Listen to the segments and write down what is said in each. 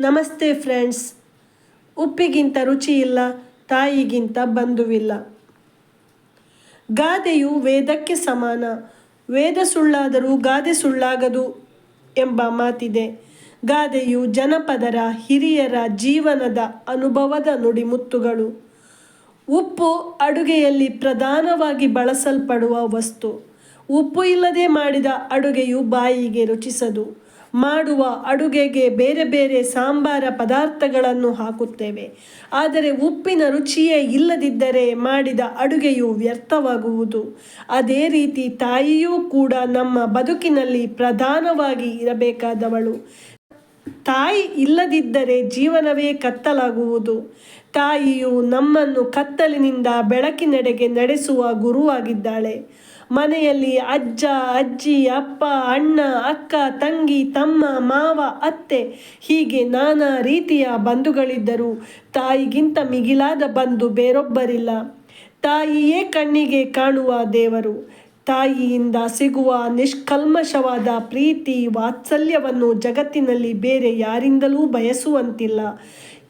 ನಮಸ್ತೆ ಫ್ರೆಂಡ್ಸ್. ಉಪ್ಪಿಗಿಂತ ರುಚಿ ಇಲ್ಲ ತಾಯಿಗಿಂತ ಬಂಧುವಿಲ್ಲ. ಗಾದೆಯು ವೇದಕ್ಕೆ ಸಮಾನ, ವೇದ ಸುಳ್ಳಾದರೂ ಗಾದೆ ಸುಳ್ಳಾಗದು ಎಂಬ ಮಾತಿದೆ. ಗಾದೆಯು ಜನಪದರ ಹಿರಿಯರ ಜೀವನದ ಅನುಭವದ ನುಡಿಮುತ್ತುಗಳು. ಉಪ್ಪು ಅಡುಗೆಯಲ್ಲಿ ಪ್ರಧಾನವಾಗಿ ಬಳಸಲ್ಪಡುವ ವಸ್ತು. ಉಪ್ಪು ಇಲ್ಲದೆ ಮಾಡಿದ ಅಡುಗೆಯು ಬಾಯಿಗೆ ರುಚಿಸದು. ಮಾಡುವ ಅಡುಗೆಗೆ ಬೇರೆ ಬೇರೆ ಸಾಂಬಾರ ಪದಾರ್ಥಗಳನ್ನು ಹಾಕುತ್ತೇವೆ. ಆದರೆ ಉಪ್ಪಿನ ರುಚಿಯೇ ಇಲ್ಲದಿದ್ದರೆ ಮಾಡಿದ ಅಡುಗೆಯು ವ್ಯರ್ಥವಾಗುವುದು. ಅದೇ ರೀತಿ ತಾಯಿಯೂ ಕೂಡ ನಮ್ಮ ಬದುಕಿನಲ್ಲಿ ಪ್ರಧಾನವಾಗಿ ಇರಬೇಕಾದವಳು. ತಾಯಿ ಇಲ್ಲದಿದ್ದರೆ ಜೀವನವೇ ಕತ್ತಲಾಗುವುದು. ತಾಯಿಯು ನಮ್ಮನ್ನು ಕತ್ತಲಿನಿಂದ ಬೆಳಕಿನೆಡೆಗೆ ನಡೆಸುವ ಗುರುವಾಗಿದ್ದಾಳೆ. ಮನೆಯಲ್ಲಿ ಅಜ್ಜ, ಅಜ್ಜಿ, ಅಪ್ಪ, ಅಣ್ಣ, ಅಕ್ಕ, ತಂಗಿ, ತಮ್ಮ, ಮಾವ, ಅತ್ತೆ, ಹೀಗೆ ನಾನಾ ರೀತಿಯ ಬಂಧುಗಳಿದ್ದರು ತಾಯಿಗಿಂತ ಮಿಗಿಲಾದ ಬಂಧು ಬೇರೊಬ್ಬರಿಲ್ಲ. ತಾಯಿಯೇ ಕಣ್ಣಿಗೆ ಕಾಣುವ ದೇವರು. ತಾಯಿಯಿಂದ ಸಿಗುವ ನಿಷ್ಕಲ್ಮಶವಾದ ಪ್ರೀತಿ ವಾತ್ಸಲ್ಯವನ್ನು ಜಗತ್ತಿನಲ್ಲಿ ಬೇರೆ ಯಾರಿಂದಲೂ ಬಯಸುವಂತಿಲ್ಲ.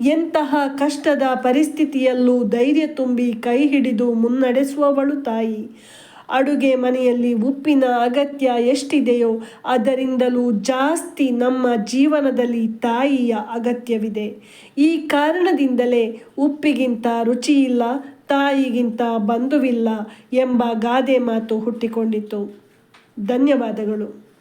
ಎಂತಹ ಕಷ್ಟದ ಪರಿಸ್ಥಿತಿಯಲ್ಲೂ ಧೈರ್ಯ ತುಂಬಿ ಕೈ ಹಿಡಿದು ಮುನ್ನಡೆಸುವವಳು ತಾಯಿ. ಅಡುಗೆ ಮನೆಯಲ್ಲಿ ಉಪ್ಪಿನ ಅಗತ್ಯ ಎಷ್ಟಿದೆಯೋ ಅದರಿಂದಲೂ ಜಾಸ್ತಿ ನಮ್ಮ ಜೀವನದಲ್ಲಿ ತಾಯಿಯ ಅಗತ್ಯವಿದೆ. ಈ ಕಾರಣದಿಂದಲೇ ಉಪ್ಪಿಗಿಂತ ರುಚಿಯಿಲ್ಲ ತಾಯಿಗಿಂತ ಬಂಧುವಿಲ್ಲ ಎಂಬ ಗಾದೆ ಮಾತು ಹುಟ್ಟಿಕೊಂಡಿತು ಧನ್ಯವಾದಗಳು.